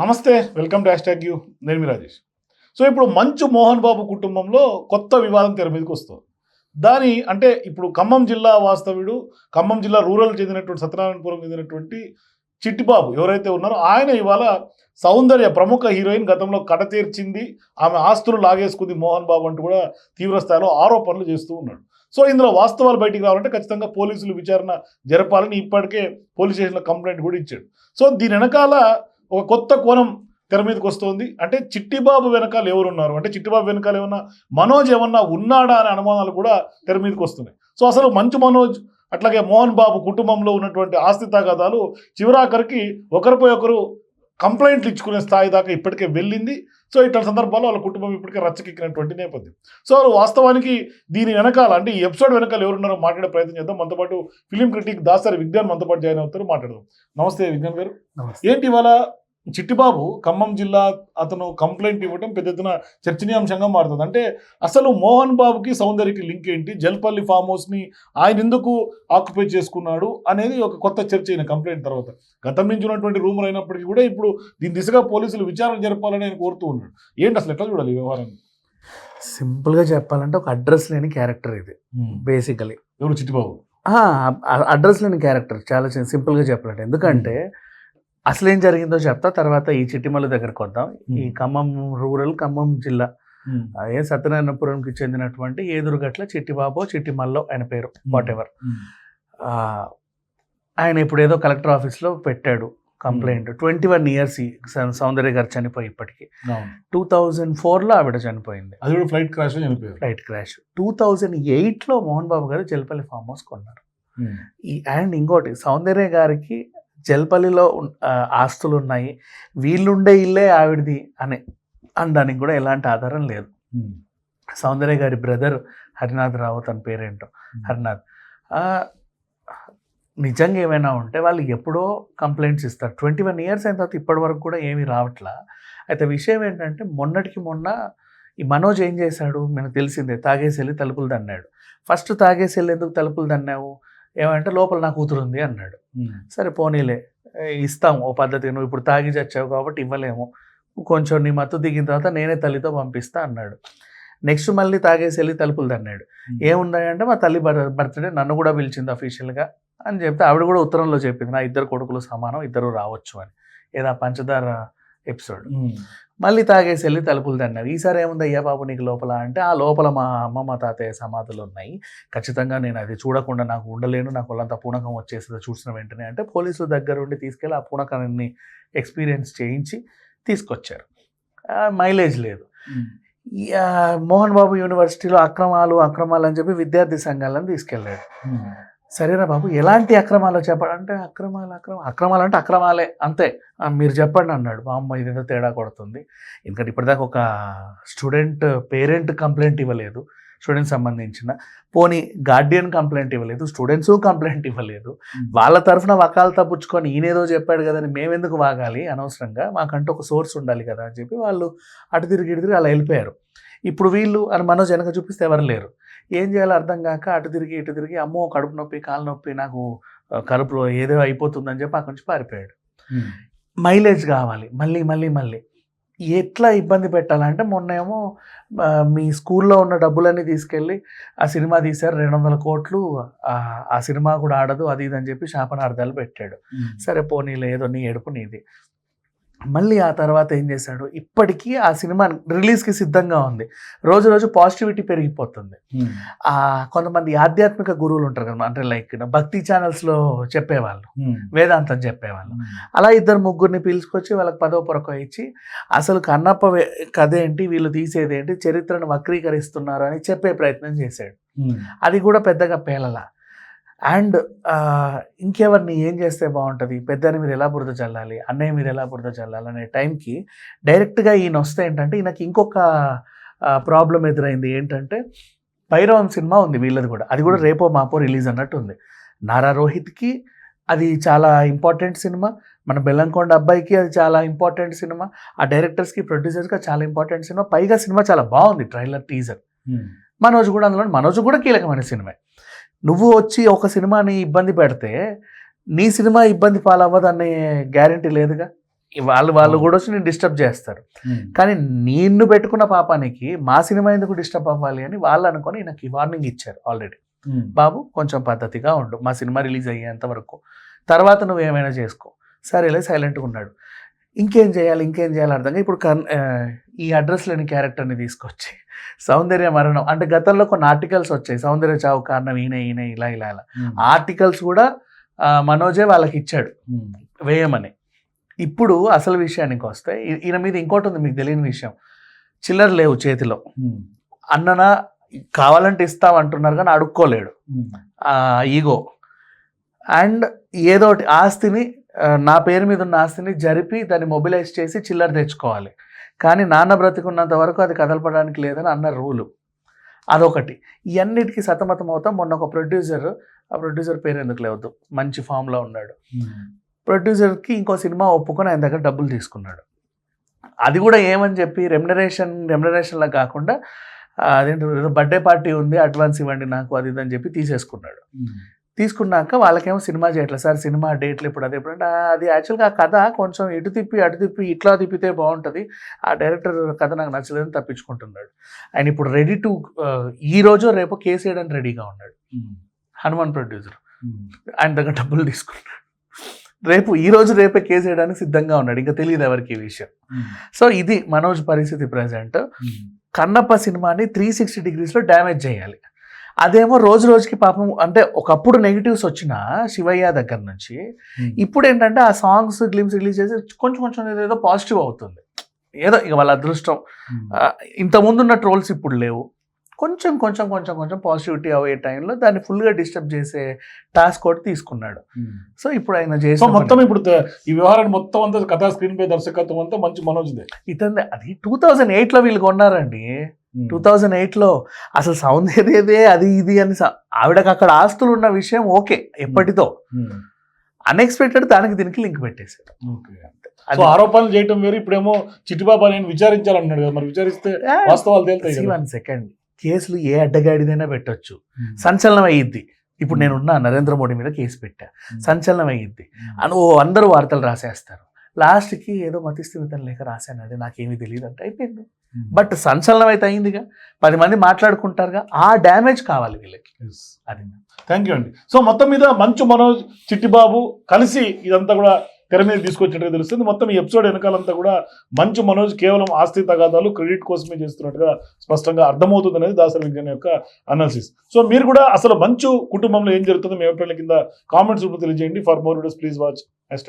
నమస్తే welcome to hash you. నేను మీ Rajesh. So ఇప్పుడు మంచు మోహన్ బాబు కుటుంబంలో కొత్త వివాదం తెర మీదకి వస్తుంది. దాని అంటే ఇప్పుడు ఖమ్మం జిల్లా వాస్తవ్యుడు ఖమ్మం జిల్లా రూరల్ చెందినటువంటి సత్యనారాయణపురం చెందినటువంటి చిట్టిబాబు ఎవరైతే ఉన్నారో ఆయన ఇవాళ సౌందర్య ప్రముఖ హీరోయిన్ గతంలో కట తీర్చింది ఆమె ఆస్తులు లాగేసుకుంది మోహన్ బాబు అంటూ కూడా తీవ్రస్థాయిలో ఆరోపణలు చేస్తూ ఉన్నాడు. సో ఇందులో వాస్తవాలు బయటికి రావాలంటే ఖచ్చితంగా పోలీసులు విచారణ జరపాలని ఇప్పటికే పోలీస్ స్టేషన్లో కంప్లైంట్ కూడా ఇచ్చాడు. సో దీని వెనకాల ఒక కొత్త కోణం తెర మీదకి వస్తుంది. అంటే చిట్టిబాబు వెనకాల ఎవరున్నారు? అంటే చిట్టిబాబు వెనకాల ఏమన్నా మనోజ్ ఏమన్నా ఉన్నాడా అనే అనుమానాలు కూడా తెర మీదకి వస్తున్నాయి. సో అసలు మంచు మనోజ్ అట్లాగే మోహన్ బాబు కుటుంబంలో ఉన్నటువంటి ఆస్తి తగాదాలు చివరాఖరికి ఒకరిపై ఒకరు కంప్లైంట్లు ఇచ్చుకునే స్థాయి దాకా ఇప్పటికే వెళ్ళింది. సో ఇట్లాంటి సందర్భాల్లో వాళ్ళ కుటుంబం ఇప్పటికే రచ్చకెక్కినటువంటి నేపథ్యం. సో వాస్తవానికి దీని వెనకాల అంటే ఈ ఎపిసోడ్ వెనకాల ఎవరున్నారో మాట్లాడే ప్రయత్నం చేద్దాం. మనతో పాటు ఫిలిం క్రిటిక్ దాసరి విజ్ఞాన్ మనతో పాటు జాయిన్ అవుతారు మాట్లాడదాం. నమస్తే విజ్ఞాన్ గారు. ఏంటి ఇవాళ చిట్టిబాబు ఖమ్మం జిల్లా అతను కంప్లైంట్ ఇవ్వడం పెద్ద ఎత్తున చర్చనీయాంశంగా మారుతుంది. అంటే అసలు మోహన్ బాబుకి సౌందర్యకి లింక్ ఏంటి? జల్పల్లి ఫామ్ హౌస్ని ఆయన ఎందుకు ఆక్యుపై చేసుకున్నాడు అనేది ఒక కొత్త చర్చ అయిన కంప్లైంట్ తర్వాత. గతం నుంచి ఉన్నటువంటి రూమర్ అయినప్పటికీ కూడా ఇప్పుడు దీని దిశగా పోలీసులు విచారణ జరపాలని ఆయన కోరుతూ ఉన్నాడు. ఏంటి అసలు ఎట్లా చూడాలి వ్యవహారాన్ని? సింపుల్గా చెప్పాలంటే ఒక అడ్రస్ లేని క్యారెక్టర్ ఇది బేసికలీ ఎవరు చిట్టిబాబు? అడ్రస్ లేని క్యారెక్టర్ చాలా సింపుల్గా చెప్పాలంటే. ఎందుకంటే అసలు ఏం జరిగిందో చెప్తా తర్వాత ఈ చిట్టిమల్లి దగ్గరకు వద్దాం. ఈ ఖమ్మం రూరల్ ఖమ్మం జిల్లా ఏ సత్యనారాయణపురంకి చెందినటువంటి ఏదురుగట్ల చిట్టిబాబు చిట్టిమల్లో ఆయన పేరు వాట్ ఎవర్ ఆయన ఇప్పుడు ఏదో కలెక్టర్ ఆఫీస్లో పెట్టాడు complaint. Twenty one years Soundarya garu చనిపోయి ఇప్పటికి. టూ థౌజండ్ ఫోర్లో ఆవిడ చనిపోయింది. అది కూడా flight crash flight crash. Two thousand ఎయిట్లో మోహన్ బాబు గారు జల్పల్లి ఫామ్ హౌస్ కొన్నారు. ఈ అండ్ ఇంకోటి సౌందర్య గారికి జల్పల్లిలో ఆస్తులు ఉన్నాయి వీళ్ళుండే ఇల్లే ఆవిడది అని అనడానికి కూడా ఎలాంటి ఆధారం లేదు. సౌందర్య గారి బ్రదర్ హరినాథ్ రావు తన పేరేంటో. హరినాథ్. నిజంగా ఏమైనా ఉంటే వాళ్ళు ఎప్పుడో కంప్లైంట్స్ ఇస్తారు. ట్వంటీ వన్ ఇయర్స్ అయిన తర్వాత ఇప్పటి వరకు కూడా ఏమీ రావట్లా. అయితే విషయం ఏంటంటే మొన్నటికి మొన్న ఈ మనోజ్ ఏం చేశాడు? మనకు తెలిసిందే తాగేసి వెళ్ళి తలుపులు దన్నాడు ఫస్ట్ తాగేసి వెళ్ళి ఎందుకు తలుపులు దన్నావు ఏమంటే లోపల నా కూతురు ఉంది అన్నాడు సరే పోనీలే ఇస్తాం ఓ పద్ధతి నువ్వు ఇప్పుడు తాగి చచ్చావు కాబట్టి ఇవ్వలేము. కొంచెం నీ మత్తు దిగిన తర్వాత నేనే తల్లితో పంపిస్తా అన్నాడు. నెక్స్ట్ మళ్ళీ తాగేసి వెళ్ళి తలుపులు తన్నాడు. ఏమున్నాయంటే మా తల్లి బర్- బర్త్డే నన్ను కూడా పిలిచింది అఫీషియల్గా అని చెప్తే ఆవిడ కూడా ఉత్తరంలో చెప్పింది నా ఇద్దరు కొడుకులు సమానం ఇద్దరు రావచ్చు అని. ఏదా పంచదార ఎపిసోడ్. మళ్ళీ తాగేసి వెళ్ళి తలుపులు తన్నారు ఈసారి ఏముంది అయ్యా బాబు నీకు లోపల అంటే ఆ లోపల మా అమ్మ మా తాతయ్య సమాధులు ఉన్నాయి. ఖచ్చితంగా నేను అది చూడకుండా నాకు ఉండలేను నాకు వాళ్ళంతా పూనకం వచ్చేసింది చూసిన వెంటనే అంటే పోలీసుల దగ్గర ఉండి తీసుకెళ్ళి ఆ పూనకాన్ని ఎక్స్పీరియన్స్ చేయించి తీసుకొచ్చారు. మైలేజ్ లేదు. మోహన్ బాబు యూనివర్సిటీలో అక్రమాలు అక్రమాలు అని చెప్పి విద్యార్థి సంఘాలను తీసుకెళ్ళాడు. సరేనా బాబు ఎలాంటి అక్రమాలు చెప్పాలంటే అక్రమాలు అక్రమ అక్రమాలు అంటే అక్రమాలే అంతే. మీరు చెప్పండి అన్నాడు. మా అమ్మ ఇదేదో తేడా కొడుతుంది. ఎందుకంటే ఇప్పటిదాకా ఒక స్టూడెంట్ పేరెంట్ కంప్లైంట్ ఇవ్వలేదు స్టూడెంట్ సంబంధించిన. పోనీ గార్డియన్ కంప్లైంట్ ఇవ్వలేదు స్టూడెంట్స్ కంప్లైంట్ ఇవ్వలేదు. వాళ్ళ తరఫున వకాలతా పుచ్చుకొని ఈయనేదో చెప్పాడు కదని మేమెందుకు వాగాలి అనవసరంగా? మాకంటూ ఒక సోర్స్ ఉండాలి కదా అని చెప్పి వాళ్ళు అటు తిరిగి ఇటు తిరిగి అలా వెళ్ళిపోయారు. ఇప్పుడు వీళ్ళు అని మనోజ్ వెనక చూపిస్తే ఎవరు లేరు. ఏం చేయాలో అర్థం కాక అటు తిరిగి ఇటు తిరిగి అమ్మో కడుపు నొప్పి కాలు నొప్పి నాకు కడుపులో ఏదో అయిపోతుందని చెప్పి అక్కడి నుంచి పారిపోయాడు. మైలేజ్ కావాలి. మళ్ళీ మళ్ళీ మళ్ళీ. ఎట్లా ఇబ్బంది పెట్టాలంటే మొన్న ఏమో మీ స్కూల్లో ఉన్న డబ్బులన్నీ తీసుకెళ్ళి ఆ సినిమా తీశారు. రెండు వందల కోట్లు. ఆ, ఆ సినిమా కూడా ఆడదు అది ఇది అని చెప్పి శాపనార్థాలు పెట్టాడు. సరే పోనీలే ఏదో నీ ఏడుపు నీది. మళ్ళీ ఆ తర్వాత ఏం చేశాడు? ఇప్పటికీ ఆ సినిమా రిలీజ్కి సిద్ధంగా ఉంది. రోజు రోజు పాజిటివిటీ పెరిగిపోతుంది. ఆ కొంతమంది ఆధ్యాత్మిక గురువులు ఉంటారు కదా అంటే లైక్ భక్తి ఛానల్స్లో చెప్పేవాళ్ళు. వేదాంతం చెప్పేవాళ్ళు. అలా ఇద్దరు ముగ్గురిని పిలుచుకొచ్చి వాళ్ళకి పదో పొరకో ఇచ్చి అసలు కన్నప్ప కథ ఏంటి? వీళ్ళు తీసేది ఏంటి? చరిత్రను వక్రీకరిస్తున్నారు అని చెప్పే ప్రయత్నం చేశాడు. అది కూడా పెద్దగా పేలల. అండ్ ఇంకెవరిని ఏం చేస్తే బాగుంటుంది? పెద్దని మీరు ఎలా బురద చల్లాలి? అన్నయ్య మీరు ఎలా బురద చల్లాలి? అనే టైంకి డైరెక్ట్గా ఈయన వస్తే ఏంటంటే ఈయనకి ఇంకొక ప్రాబ్లం ఎదురైంది ఏంటంటే భైరవం సినిమా ఉంది వీళ్ళది కూడా. అది కూడా రేపో మాపో రిలీజ్ అన్నట్టు ఉంది. నారా రోహిత్కి అది చాలా ఇంపార్టెంట్ సినిమా. మన బెల్లంకొండ అబ్బాయికి అది చాలా ఇంపార్టెంట్ సినిమా. ఆ డైరెక్టర్స్కి ప్రొడ్యూసర్స్కి చాలా ఇంపార్టెంట్ సినిమా. పైగా సినిమా చాలా బాగుంది ట్రైలర్ టీజర్. మనోజ్ కూడా అందులో మనోజ్ కూడా కీలకమైన సినిమా. నువ్వు వచ్చి ఒక సినిమాని ఇబ్బంది పెడితే నీ సినిమా ఇబ్బంది పాలవ్వదు అనే గ్యారంటీ లేదుగా? వాళ్ళు వాళ్ళు కూడా వచ్చి నేను డిస్టర్బ్ చేస్తారు. కానీ నిన్ను పెట్టుకున్న పాపానికి మా సినిమా ఎందుకు డిస్టర్బ్ అవ్వాలి అని వాళ్ళు అనుకొని నాకు ఈ వార్నింగ్ ఇచ్చారు ఆల్రెడీ. బాబు కొంచెం పద్ధతిగా ఉండు. మా సినిమా రిలీజ్ అయ్యేంత వరకు. తర్వాత నువ్వు ఏమైనా చేసుకో. సరేలే సైలెంట్గా ఉన్నాడు. ఇంకేం చేయాలి ఇంకేం చేయాలి అర్థంగా ఇప్పుడు కన్ ఈ అడ్రస్ లేని క్యారెక్టర్ని తీసుకొచ్చి సౌందర్య మరణం అంటే గతంలో కొన్ని ఆర్టికల్స్ వచ్చాయి. సౌందర్య చావు కారణం ఈయన ఈయన ఇలా ఇలా ఇలా. ఆర్టికల్స్ కూడా మనోజే వాళ్ళకి ఇచ్చాడు. వేయమని. ఇప్పుడు అసలు విషయానికి వస్తే ఈయన మీద ఇంకోటి ఉంది మీకు తెలియని విషయం. చిల్లర లేవు చేతిలో. అన్నన కావాలంటే ఇస్తాం అంటున్నారు కానీ అడుక్కోలేడు. ఈగో. అండ్ ఏదో ఆస్తిని నా పేరు మీద ఉన్న ఆస్తిని జరిపి దాన్ని మొబిలైజ్ చేసి చిల్లర తెచ్చుకోవాలి. కానీ నాన్న బ్రతికున్నంత వరకు అది కదలపడానికి లేదని అన్న రూలు. అదొకటి. ఇవన్నిటికీ సతమతం అవుతాం. మొన్న ఒక ప్రొడ్యూసర్ ఆ ప్రొడ్యూసర్ పేరు ఎందుకు లేవద్దు? మంచి ఫామ్లో ఉన్నాడు. ప్రొడ్యూసర్కి ఇంకో సినిమా ఒప్పుకొని ఆయన దగ్గర డబ్బులు తీసుకున్నాడు. అది కూడా ఏమని చెప్పి రెమ్యునరేషన్ రెమ్యునరేషన్లా కాకుండా అదేంటి బర్త్డే పార్టీ ఉంది అడ్వాన్స్ ఇవ్వండి నాకు అది ఇది అని చెప్పి తీసేసుకున్నాడు. తీసుకున్నాక వాళ్ళకేమో సినిమా చేయట్లేదు సార్ సినిమా డేట్లు ఇప్పుడు అదే "ఆ, అది యాక్చువల్గా ఆ కథ కొంచెం ఇటు తిప్పి అటు తిప్పి ఇట్లా తిప్పితే బాగుంటుంది. ఆ డైరెక్టర్ కథ నాకు నచ్చలేదని తప్పించుకుంటున్నాడు. ఆయన ఇప్పుడు రెడీ టు ఈ రోజు రేపు కేసు వేయడానికి రెడీగా ఉన్నాడు. హనుమాన్ ప్రొడ్యూసర్ ఆయన దగ్గర డబ్బులు తీసుకున్నాడు. రేపు ఈ రోజు రేపే కేసు వేయడానికి సిద్ధంగా ఉన్నాడు. ఇంకా తెలియదు ఎవరికి ఈ విషయం. సో ఇది మనోజ్ పరిస్థితి ప్రజెంట్ కన్నప్ప సినిమాని త్రీ సిక్స్టీ డిగ్రీస్లో డ్యామేజ్ చేయాలి. అదేమో రోజు రోజుకి పాపం అంటే ఒకప్పుడు నెగిటివ్స్ వచ్చిన శివయ్య దగ్గర నుంచి ఇప్పుడు ఏంటంటే ఆ సాంగ్స్ గ్లిమ్స్ రిలీజ్ చేసి కొంచెం కొంచెం ఏదో పాజిటివ్ అవుతుంది. ఏదో ఇక వాళ్ళ అదృష్టం. ఆ, ఇంతకుముందు ఉన్న ట్రోల్స్ ఇప్పుడు లేవు. కొంచెం కొంచెం కొంచెం కొంచెం పాజిటివిటీ అయ్యే టైంలో దాన్ని ఫుల్గా డిస్టర్బ్ చేసే టాస్క్ ఒకటి తీసుకున్నాడు. సో ఇప్పుడు ఆయన సో చేసిన మొత్తం ఇప్పుడు ఈ వ్యవహారాన్ని మొత్తం అంతా కథా స్క్రీన్ పై దర్శకత్వం అంతా మంచి మనోజ్దే. ఇతని అది టూ థౌజండ్ ఎయిట్లో వీళ్ళు కొన్నారండి. టూ థౌజండ్ ఎయిట్లో అసలు సౌందర్యదే అది ఇది అని ఆవిడకి అక్కడ ఆస్తులు ఉన్న విషయం ఓకే ఎప్పటితో అన్ఎక్స్పెక్టెడ్ దానికి దీనికి లింక్ పెట్టేశారు సో ఆరోపణలు చేయటం వేరు ఇప్పుడేమో చిట్టిబాబా నేను విచారించాలన్నాడు కదా మరి విచారిస్తే వాస్తవాలు కదా. one second. కేసులు ఏ అడ్డగాడిదైనా పెట్టొచ్చు. సంచలనం అయ్యిద్ది. ఇప్పుడు నేను ఉన్నా నరేంద్ర మోడీ మీద కేసు పెట్టా. సంచలనం అయ్యిద్ది. అని ఓ అందరూ వార్తలు రాసేస్తారు. లాస్ట్కి ఏదో మతిస్థిమితం లేక రాశానండి నాకేమీ తెలియదు అంటే అయిపోయింది బట్ సంచలనం అయితే అయిందిగా. పది మంది మాట్లాడుకుంటారుగా ఆ డ్యామేజ్ కావాలి వీళ్ళకి. అది. థ్యాంక్ యూ అండి. సో మొత్తం మీద మంచు మనోజ్ చిట్టిబాబు కలిసి ఇదంతా కూడా తెర మీద తీసుకొచ్చినట్టుగా తెలుస్తుంది. మొత్తం ఈ ఎపిసోడ్ వెనకాలంతా కూడా మంచు మనోజ్ కేవలం ఆస్తి తగాదాలు క్రెడిట్ కోసమే చేస్తున్నట్టుగా స్పష్టంగా అర్థమవుతుంది అనేది దాసరి విజ్ఞాన్ యొక్క అనాలిసిస్ సో మీరు కూడా అసలు మంచు కుటుంబంలో ఏం జరుగుతుందో మీ అభిప్రాయాల కింద కామెంట్స్ రూపంలో తెలియజేయండి. For more videos please watch hash